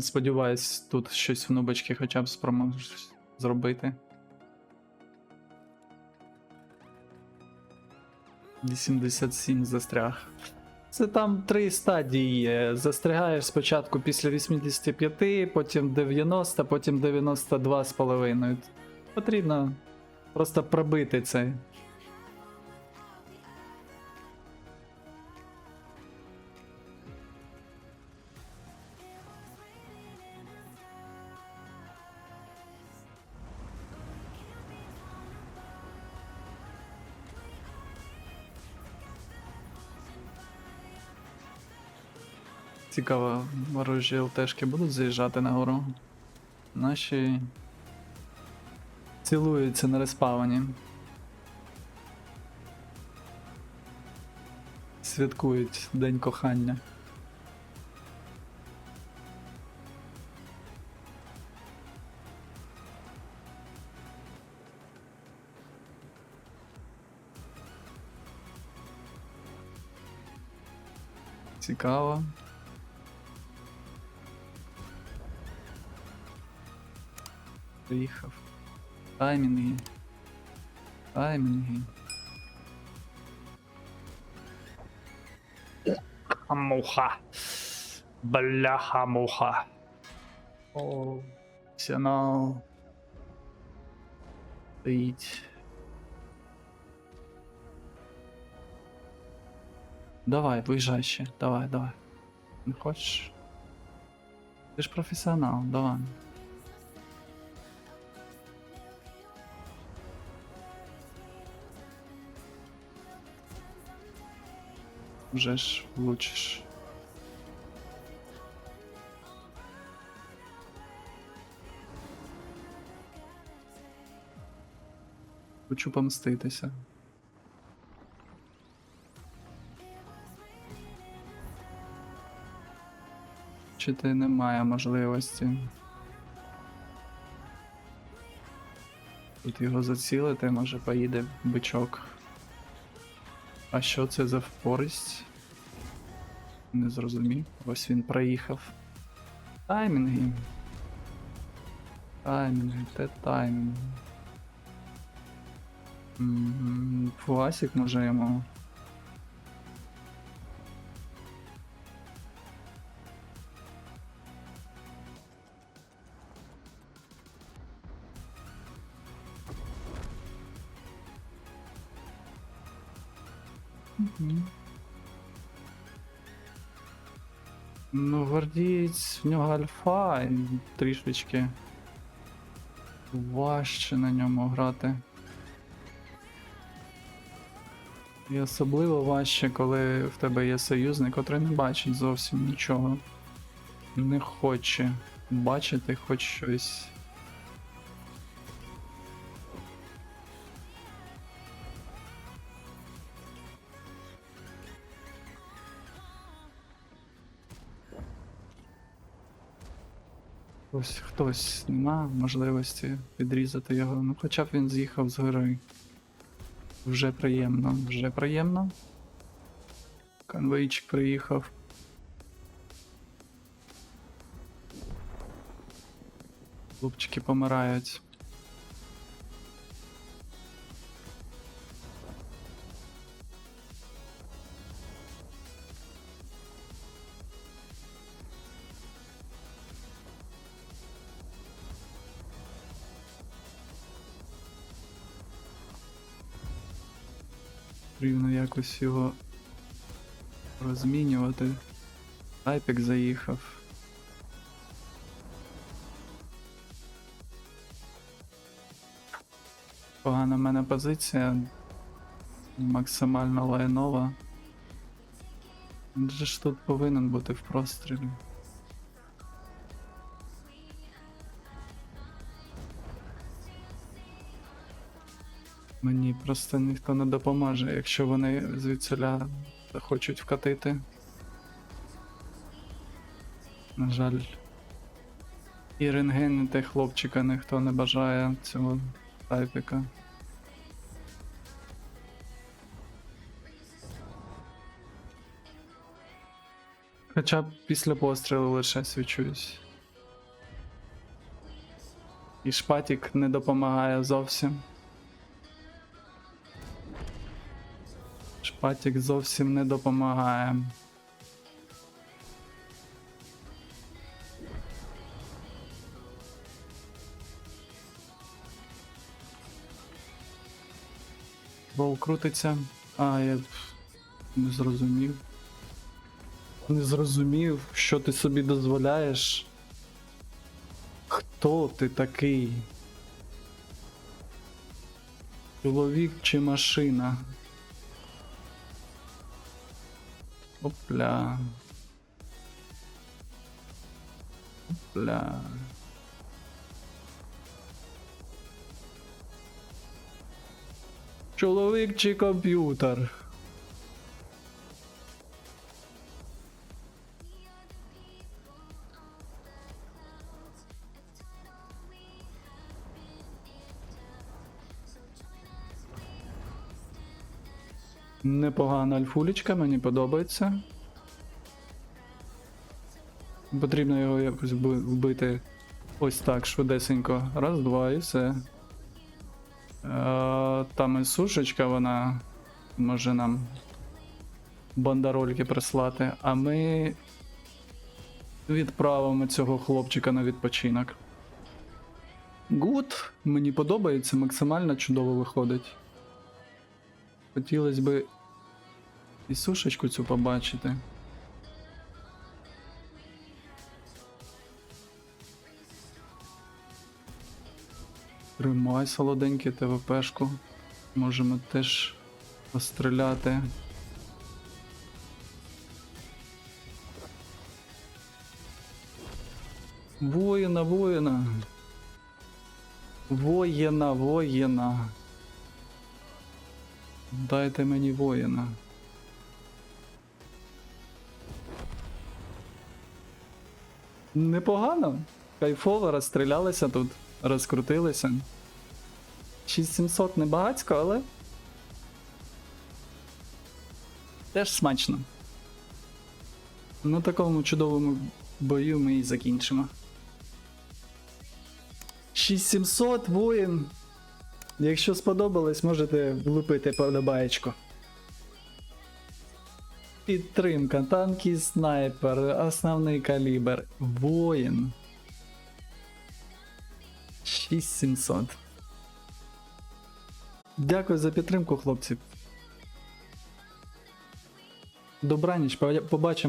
Сподіваюсь, тут щось в нубочки хоча б спроможуть зробити. 87 застряг. Це там три стадії. Застрягаєш спочатку після 85, потім 90, потім 92,5. Потрібно просто пробити це. Цікаво, ворожі ЛТшки будуть заїжджати на гору. Наші цілуються на респавні. Святкують День кохання. Цікаво. Приїхав. Таймінги. Таймінги. Муха. Бляха муха. О, сигнал. Стоїть. Давай, виїжджай ще. Давай, давай. Не хочеш? Ти ж професіонал, давай. Вже ж влучиш. Хочу помститися. Чи ти немає можливості? Тут його зацілити, може поїде бичок. А що це за впористь? Не зрозумів. Ось він проїхав. Таймінги. Таймінги, те таймінги. Фуасик може йому. Мгм. Ну, гвардієць, в нього альфа трішечки важче на ньому грати. І особливо важче, коли в тебе є союзник, котрий не бачить зовсім нічого. Не хоче бачити хоч щось. Ось хтось нема можливості відрізати його. Ну хоча б він з'їхав з гори. Вже приємно, вже приємно. Конвейчик приїхав. Хлопчики помирають. Потрібно якось його розмінювати. Тайпік заїхав. Погана в мене позиція. Максимально лайнова. Він же ж тут повинен бути в прострілі. Мені просто ніхто не допоможе, якщо вони звідсиля захочуть вкатити. На жаль. І рентгенити хлопчика ніхто не бажає цього тайпіка. Хоча б після пострілу лише свічусь. І шпатік не допомагає зовсім. Шпатік зовсім не допомагає. Бол крутиться. А, я не зрозумів. Не зрозумів, що ти собі дозволяєш. Хто ти такий? Чоловік чи машина? Опля. Опля. Чоловік чи комп'ютер? Непогана альфулечка, мені подобається. Потрібно його якось вбити ось так швидесенько. Раз, два і все. Е, Там і сушечка, вона може нам бандерольки прислати, а ми відправимо цього хлопчика на відпочинок. Гуд, мені подобається, максимально чудово виходить. Хотілося би і сушечку цю побачити. Тримай солоденький ТВПшку. Можемо теж постріляти. Воїна, воїна. Воїна, воїна. Дайте мені воїна. Непогано. Кайфово розстрілялися тут, розкрутилися. 6700 не багацько, але. Теж смачно. На такому чудовому бою ми і закінчимо. 6700 воїн. Якщо сподобалось, можете влупити подобаєчку. Підтримка, танки, снайпер, основний калібр, воїн. 6700. Дякую за підтримку, хлопці. Добраніч, побачимо.